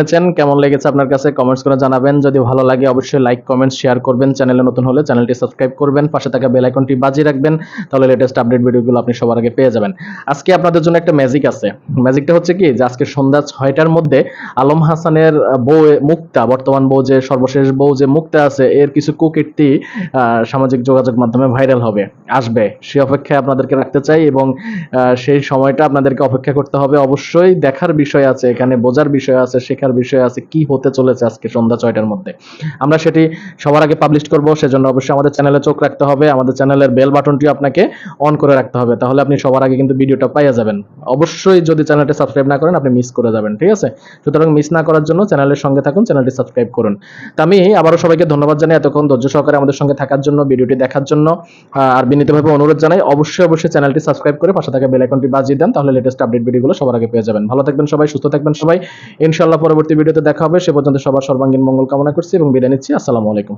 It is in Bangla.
দেখেছেন কেমন লেগেছে আপনার কাছে কমেন্টস করে জানাবেন। যদি ভালো লাগে অবশ্যই লাইক কমেন্ট শেয়ার করবেন। চ্যানেলে নতুন হলে চ্যানেলটি সাবস্ক্রাইব করবেন। পাশে থাকা বেল আইকনটি বাজিয়ে রাখবেন, তাহলে লেটেস্ট আপডেট ভিডিওগুলো আপনি সবার আগে পেয়ে যাবেন। আজকে আপনাদের জন্য একটা ম্যাজিক আছে। ম্যাজিকটা হচ্ছে কি? যে আজকে সন্ধ্যা ছয়টার মধ্যে আলম হাসানের বউ মুক্তা, বর্তমান বউ যে সর্বশেষ বউ যে মুক্তা আছে, এর কিছু কুকীর্তি সামাজিক যোগাযোগ মাধ্যমে ভাইরাল হবে। আসবে। সে অপেক্ষায় আপনাদেরকে রাখতে চাই এবং সেই সময়টা আপনাদেরকে অপেক্ষা করতে হবে। অবশ্যই দেখার বিষয় আছে, এখানে বোঝার বিষয় আছে, শেখার বিষয় আছে, কি হতে চলেছে আজকে সন্ধ্যা ছয়টার মধ্যে। আমরা সেটি সবার আগে পাবলিশ করব, সেজন্য অবশ্যই আমাদের চ্যানেলে চোখ রাখতে হবে, আমাদের চ্যানেলের বেল বাটনটি আপনাকে অন করে রাখতে হবে, তাহলে আপনি সবার আগে কিন্তু ভিডিওটা পাইয়া যাবেন। অবশ্যই যদি চ্যানেলটি সাবস্ক্রাইব না করেন, আপনি মিস করে যাবেন, ঠিক আছে? সুতরাং মিস না করার জন্য চ্যানেলের সঙ্গে থাকুন চ্যানেলটি সাবস্ক্রাইব করুন। তা আমি আবারও সবাইকে ধন্যবাদ জানাই এতক্ষণ ধৈর্য সহকারে আমাদের সঙ্গে থাকার জন্য ভিডিওটি দেখার জন্য আর বিনীতভাবে অনুরোধ জানাই, অবশ্যই অবশ্যই চ্যানেলটি সাবস্ক্রাইব করে পাশে থাকা বেল আইকনটি বাজিয়ে দেন, তাহলে লেটেস্ট আপডেট ভিডিওগুলো সবার আগে পেয়ে যাবেন। ভালো থাকবেন সবাই, সুস্থ থাকবেন সবাই। ইনশাআল্লাহ পরবর্তী ভিডিওতে দেখা হবে, সে পর্যন্ত সবার সর্বাঙ্গীন মঙ্গল কামনা করছি এবং বিদায় নিচ্ছি। আসসালামু আলাইকুম।